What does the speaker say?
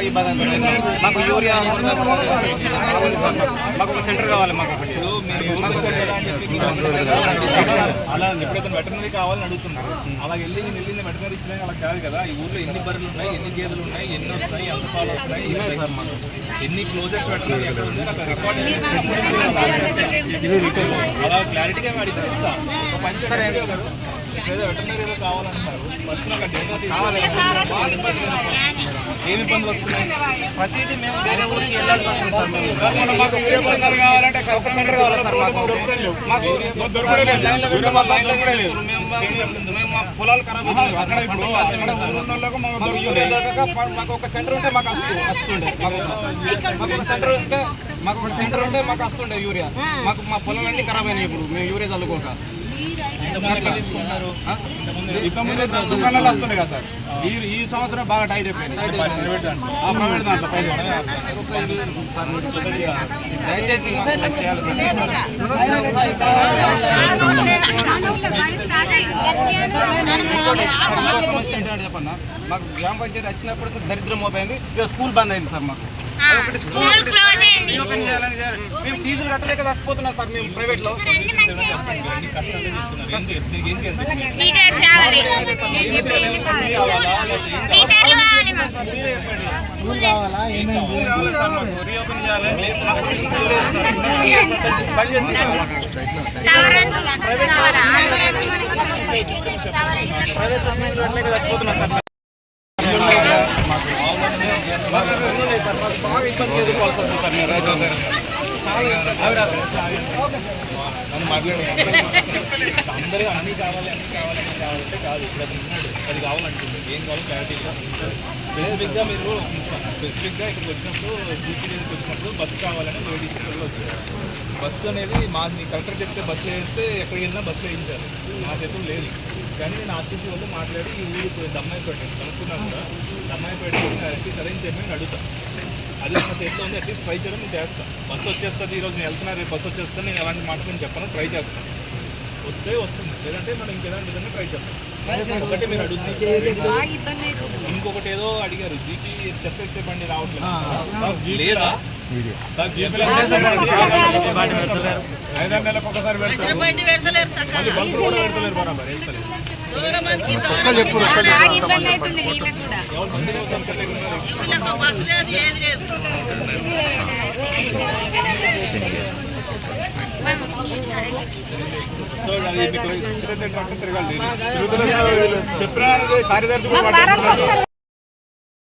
ఇబ్బంది మాకు యూరియా మాకు ఒక సెంటర్ కావాలి మాకు అలా ఎప్పుడైతే వెటర్నరీ కావాలని అడుగుతున్నారు. అలా వెళ్ళి నేను వెళ్ళింది వెటర్నరీ ఇచ్చినా అలా కాదు కదా. ఈ ఊర్లో ఎన్ని బర్రెలు ఉన్నాయి ఎన్ని గేదెలు ఉన్నాయి ఎన్ని వస్తాయి ఎంత పాలు వస్తాయి సార్ మాకు. ఎన్ని ఎక్కడ ఉంది. అక్కడ రికార్డ్ అలా క్లారిటీగా అడిగితే పని చేయండి ఏదో వెటర్నరీ ఏదో కావాలంటున్నారు ఫస్ట్ నాకు డేటా కావాలి. ఏమి ఇబ్బందులు వస్తున్నాయి? ప్రతిదీ మేము వేరే ఊరికి వెళ్ళాల్సి వస్తుంది సార్ మేము. మాకు కావాలంటే ఒక సెంటర్ కావాలి సార్. మాకు. మేము మా- పొలాలు ఖరాబ్ ఒక సెంటర్ ఉంటే మాకు వస్తు వస్తుండే మాకు మాకు ఒక సెంటర్ ఉంటే మాకు ఒక సెంటర్ ఉంటే మాకు వస్తుండే యూరియా మాకు మా పొలాలన్నీ ఖరాబ్ అయినాయి ఇప్పుడు. మేము యూరియా చల్లుకోక. ఇంతకుముందు దుకాణాలు వస్తుండే కదా సార్ ఈ ఈ సంవత్సరం బాగా టైట్ అయిపోయింది ప్రైవేట్ దాంట్లో దయచేసి సార్ మాకు గ్రామ పంచాయతీ వచ్చినప్పుడు దరిద్రం ఇక స్కూల్ బంద్ అయింది సార్ మాకు. మేము ఫీజులు కట్టలేక చచ్చిపోతున్నాం సార్ మేము ప్రైవేట్లో ప్రైవేట్లో ఫీజులు కట్టలేక చచ్చిపోతున్నాం సార్ మాకు ఇబ్బంది ఉన్నాయి సార్ మాకు బాగా ఇబ్బంది ఎదుర్కోవాల్సి వస్తుంది సార్ మీరు రైతులు నన్ను మాట్లాడి అందరూ అన్ని కావాలి అన్ని కావాలి అన్ని కావాలంటే కాదు ఇప్పుడు అతను ఉన్నాడు అది కావాలంటుంది ఏం కావాలో క్లారిటీగా స్పెసిఫిక్గా మీరు స్పెసిఫిక్గా ఇక్కడికి వచ్చినప్పుడు జీపీడీకి వచ్చినప్పుడు బస్సు కావాలని లేడీస్ వచ్చారు బస్సు అనేది మా మీ కలెక్టర్ చెప్తే బస్సులో వేస్తే ఎక్కడికి వెళ్ళినా బస్సులో వేయించాలి నా చేతులు లేదు కానీ నేను ఆర్టీసీ వాళ్ళు మాట్లాడి ఈ ఊరు దమ్మాయిపేట కనుక్కున్నాను కూడా దమ్మాయిపేట అట్లీస్ట్ చెప్పి నేను అడుగుతాను అది నా చేతిలో ఉంది అట్లీస్ట్ ట్రై చేయడం నేను చేస్తాను బస్సు వచ్చేస్తుంది ఈరోజు నేను వెళ్తున్నా రేపు బస్సు వచ్చేస్తాను నేను ఎలాంటి మాట నేను చెప్పను ట్రై చేస్తాను వస్తే వస్తుంది లేదంటే మనం ఇంకేదాంటి విధంగా ట్రై చేస్తాం ఒకటి మీరు అడుగుతున్నారు ఇంకొకటి ఏదో అడిగారు. జీపీ ఎత్తే బండి రావట్లేదు. లేదా? ఐదారు నెలలకు ఒకసారి పెడతారు. బండి పెడతలేరు చక్కగా బంకులు కూడా పెడతలేరు. బరాబర్ వేస్తలేరు. ఇబ్బంది అవుతుంది వీళ్ళకి కూడా బస్సు లేదు ఏది లేదు చెప్పిన కార్యదర్శి.